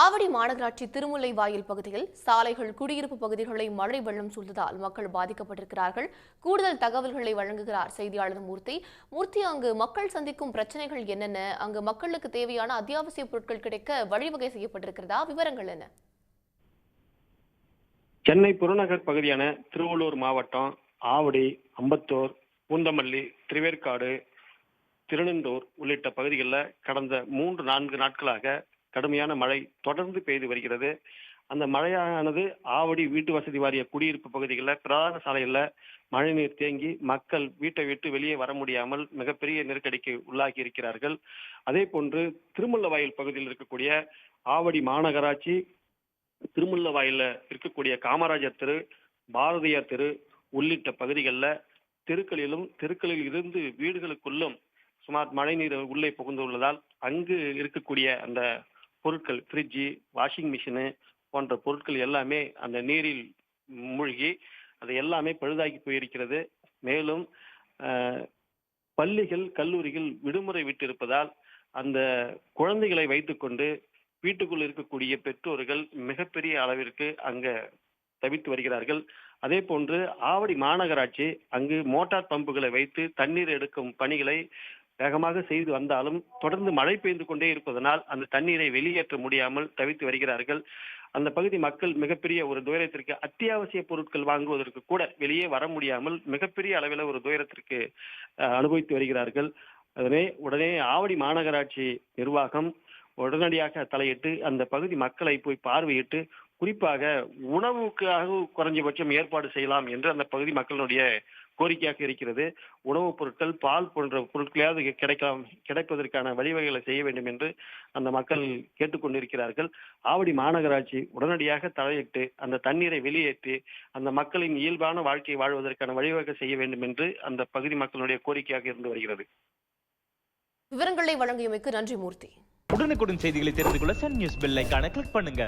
ஆவடி மாநகராட்சி திருமுல்லை வாயில் பகுதியில் சாலைகள் குடியிருப்பு பகுதிகளை மழை வெள்ளம் சூழ்ந்ததால் மக்கள் பாதிக்கப்பட்டிருக்கிறார்கள். கூடுதல் தகவல்களை வழங்குகிறார் செய்தியாளர் மூர்த்தி. மூர்த்தி அங்கு மக்கள் சந்திக்கும் பிரச்சனைகள் என்னென்ன? அங்கு மக்களுக்கு தேவையான அத்தியாவசிய பொருட்கள் கிடைக்க வழிவகை செய்யப்பட்டிருக்கிறதா? விவரங்கள் என்ன? சென்னை புறநகர் பகுதியான திருவள்ளூர் மாவட்டம் ஆவடி அம்பத்தூர் பூந்தமல்லி திருவேற்காடு திருநெந்தூர் உள்ளிட்ட பகுதிகளில் கடந்த மூன்று நான்கு நாட்களாக கடுமையான மழை தொடர்ந்து பெய்து வருகிறது. அந்த மழையானது ஆவடி வீட்டு வசதி வாரிய குடியிருப்பு பகுதிகளில் பிரதான சாலைகளில் மழைநீர் தேங்கி மக்கள் வீட்டை விட்டு வெளியே வர முடியாமல் மிகப்பெரிய நெருக்கடிக்கு உள்ளாகி இருக்கிறார்கள். அதே போன்று திருமுல்லவாயில் பகுதியில் இருக்கக்கூடிய ஆவடி மாநகராட்சி திருமுல்லவாயில இருக்கக்கூடிய காமராஜர் தெரு பாரதியார் தெரு உள்ளிட்ட பகுதிகளில் தெருக்களிலும் தெருக்களில் இருந்து வீடுகளுக்குள்ளும் சுமார் மழைநீர் உள்ளே புகுந்துள்ளதால் அங்கு இருக்கக்கூடிய அந்த பொருட்கள் ஃப்ரிட்ஜு வாஷிங் மிஷினு போன்ற பொருட்கள் எல்லாமே அந்த நீரில் மூழ்கி அது எல்லாமே பழுதாகி போயிருக்கிறது. மேலும் பள்ளிகள் கல்லூரிகள் விடுமுறை விட்டிருப்பதால் அந்த குழந்தைகளை வைத்துக்கொண்டு வீட்டுக்குள் இருக்கக்கூடிய பெற்றோர்கள் மிகப்பெரிய அளவிற்கு அங்க தவித்து வருகிறார்கள். அதே போன்று ஆவடி மாநகராட்சி அங்கு மோட்டார் பம்புகளை வைத்து தண்ணீர் எடுக்கும் பணிகளை வேகமாக செய்து வந்தாலும் தொடர்ந்து மழை பெய்து கொண்டே இருப்பதனால் அந்த தண்ணீரை வெளியேற்ற முடியாமல் தவித்து வருகிறார்கள். அந்த பகுதி மக்கள் மிகப்பெரிய ஒரு துயரத்திற்கு அத்தியாவசிய பொருட்கள் வாங்குவதற்கு கூட வெளியே வர முடியாமல் மிகப்பெரிய அளவில் ஒரு துயரத்திற்கு அனுபவித்து வருகிறார்கள். அதனை உடனே ஆவடி மாநகராட்சி நிர்வாகம் உடனடியாக தலையிட்டு அந்த பகுதி மக்களை போய் பார்வையிட்டு குறிப்பாக உணவுக்காக குறைஞ்சபட்சம் ஏற்பாடு செய்யலாம் என்று அந்த பகுதி மக்களுடைய கோரிக்கையாக இருக்கிறது. உணவுப் பொருட்கள் பால் போன்ற பொருட்களையாவது கிடைக்கலாம் கிடைப்பதற்கான வழிவகைகளை செய்ய வேண்டும் என்று அந்த மக்கள் கேட்டுக்கொண்டிருக்கிறார்கள். ஆவடி மாநகராட்சி உடனடியாக தலையிட்டு அந்த தண்ணீரை வெளியேற்றி அந்த மக்களின் இயல்பான வாழ்க்கை வாழ்வதற்கான வழிவகை செய்ய வேண்டும் என்று அந்த பகுதி மக்களுடைய கோரிக்கையாக இருந்து வருகிறது. விவரங்களை வழங்கியமைக்கு நன்றி மூர்த்தி. உடனுக்குடன் செய்திகளை தெரிந்து கொள்ள சன் நியூஸ் பெல் ஐகானை கிளிக் பண்ணுங்க.